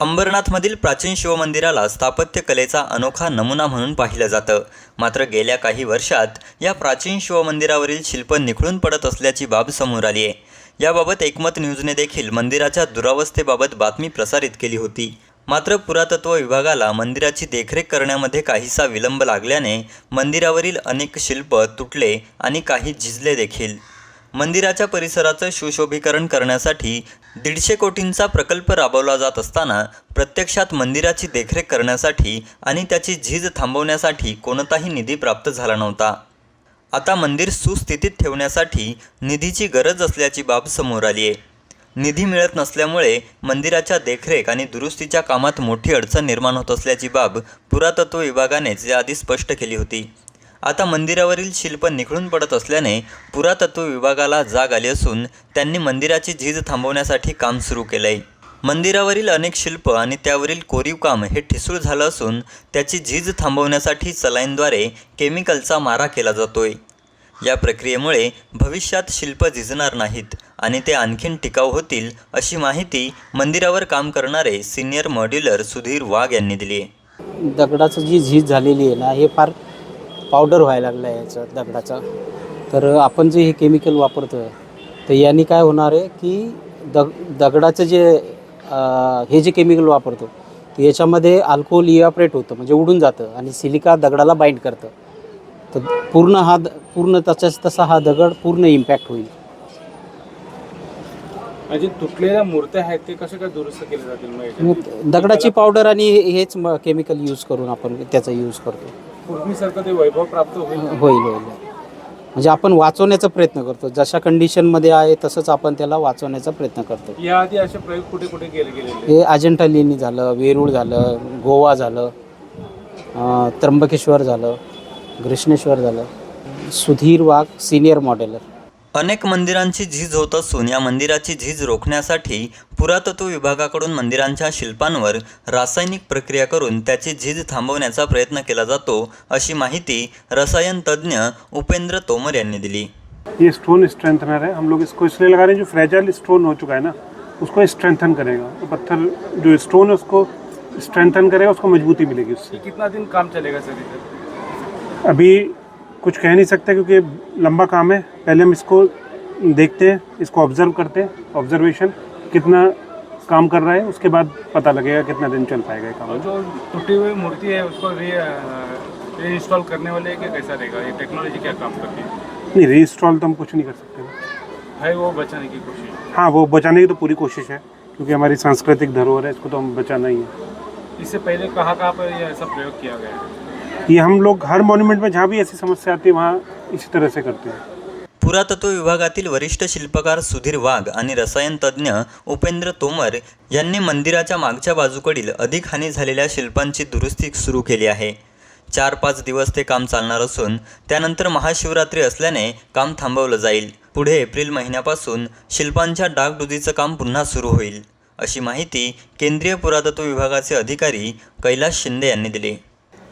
अंबरनाथमधील प्राचीन शिवमंदिराला स्थापत्यकलेचा अनोखा नमुना म्हणून पाहिलं जातं. मात्र गेल्या काही वर्षात या प्राचीन शिवमंदिरावरील शिल्प निखळून पडत असल्याची बाब समोर आली आहे. याबाबत एकमत न्यूजने देखील मंदिराच्या दुरावस्थेबाबत बातमी प्रसारित केली होती. मात्र पुरातत्व विभागाला मंदिराची देखरेख करण्यामध्ये काहीसा विलंब लागल्याने मंदिरावरील अनेक शिल्प तुटले आणि काही झिजले देखील. मंदिराच्या परिसराचं सुशोभीकरण करण्यासाठी दीडशे कोटींचा प्रकल्प राबवला जात असताना प्रत्यक्षात मंदिराची देखरेख करण्यासाठी आणि त्याची झीज थांबवण्यासाठी कोणताही निधी प्राप्त झाला नव्हता. आता मंदिर सुस्थितीत ठेवण्यासाठी निधीची गरज असल्याची बाब समोर आली आहे. निधी मिळत नसल्यामुळे मंदिराच्या देखरेख आणि दुरुस्तीच्या कामात मोठी अडचण निर्माण होत असल्याची बाब पुरातत्व विभागानेच याआधी स्पष्ट केली होती. आता मंदिरावरील शिल्प निखळून पडत असल्याने पुरातत्व विभागाला जाग आली असून त्यांनी मंदिराची झीज थांबवण्यासाठी काम सुरू केलं आहे मंदिरावरील अनेक शिल्प आणि त्यावरील कोरीव काम हे ठिसूळ झालं असून त्याची झीज थांबवण्यासाठी सलाईनद्वारे केमिकलचा मारा केला जातोय. या प्रक्रियेमुळे भविष्यात शिल्प झिजणार नाहीत आणि ते आणखीन टिकाऊ होतील अशी माहिती मंदिरावर काम करणारे सिनियर मॉड्युलर सुधीर वाघ यांनी दिली आहे दगडाचं जी झीज झालेली आहे ना हे फार पावडर व्हायला लागलं आहे याचं दगडाचं. तर आपण जे हे केमिकल वापरतो आहे तर यांनी काय होणार आहे की दग दगडाचं जे हे जे केमिकल वापरतो तर याच्यामध्ये अल्कोहोल इव्हॅपरेट होतं म्हणजे उडून जातं आणि सिलिका दगडाला बाइंड करतं. तर पूर्ण हा द पूर्ण तसाच तसा हा दगड पूर्ण इम्पॅक्ट होईल. आणि जे तुटलेल्या मूर्त्या आहेत ते कसे काय दुरुस्त केले जातील दगडाची पावडर आणि हेच केमिकल यूज करून आपण त्याचा यूज करतो. पूर्वीसारखं ते वैभव प्राप्त होईल. होईल होईल. म्हणजे आपण वाचवण्याचा प्रयत्न करतो. जशा कंडिशनमध्ये आहे तसंच आपण त्याला वाचवण्याचा प्रयत्न करतो. याआधी असे प्रयोग कुठे कुठे केले गेलेले? हे अजंठा लेणी झालं वेरूळ झालं गोवा झालं अं, त्र्यंबकेश्वर झालं घृष्णेश्वर झालं. सुधीर वाघ सिनियर मॉडेलर अनेक मंदिरांची झीज होत असून या मंदिराची झीज रोखण्यासाठी पुरातत्व विभागाकडून मंदिरांच्या शिल्पांवर रासायनिक प्रक्रिया करून त्याची झीज थांबवण्याचा प्रयत्न केला जातो अशी माहिती रसायन तज्ज्ञ उपेंद्र तोमर यांनी दिली. ये स्टोन स्ट्रेंथनर है। हम लोग इसको इसलिए लगा रहे हैं जो फ्रेजाइल स्टोन हो चुका है ना उसको स्ट्रेंथन करेगा। तो पत्थर जो स्टोन है उसको स्ट्रेंथन करेगा उसको मजबूती मिलेगी उससे। कितना दिन काम चलेगा सर इधर? अभी कुछ कह नहीं सकते क्योंकि लंबा काम है। पहले हम इसको देखते हैं इसको ऑब्ज़र्व करते हैं ऑब्जर्वेशन कितना काम कर रहा है उसके बाद पता लगेगा कितना दिन चल पाएगा काम। जो टूटी हुई मूर्ति है उसको री री इंस्टॉल करने वाले का कैसा रहेगा? ये टेक्नोलॉजी क्या काम करती है? नहीं रीइंस्टॉल तो हम कुछ नहीं कर सकते है वो बचाने की कोशिश। हाँ वो बचाने की तो पूरी कोशिश है क्योंकि हमारी सांस्कृतिक धरोहर है इसको तो हम बचाना ही है। इससे पहले कहाँ कहाँ पर ये ऐसा प्रयोग किया गया? है ये हम लोग हर मॉन्यूमेंट में जहाँ भी ऐसी समस्या आती है वहाँ इसी तरह से करते हैं। पुरातत्व विभागातील वरिष्ठ शिल्पकार सुधीर वाघ आणि रसायनतज्ज्ञ उपेंद्र तोमर यांनी मंदिराच्या मागच्या बाजूकडील अधिक हानी झालेल्या शिल्पांची दुरुस्ती सुरू केली आहे. चार पाच दिवस ते काम चालणार असून त्यानंतर महाशिवरात्री असल्याने काम थांबवलं जाईल. पुढे एप्रिल महिन्यापासून शिल्पांच्या डागडुजीचं काम पुन्हा सुरू होईल अशी माहिती केंद्रीय पुरातत्व विभागाचे अधिकारी कैलास शिंदे यांनी दिली.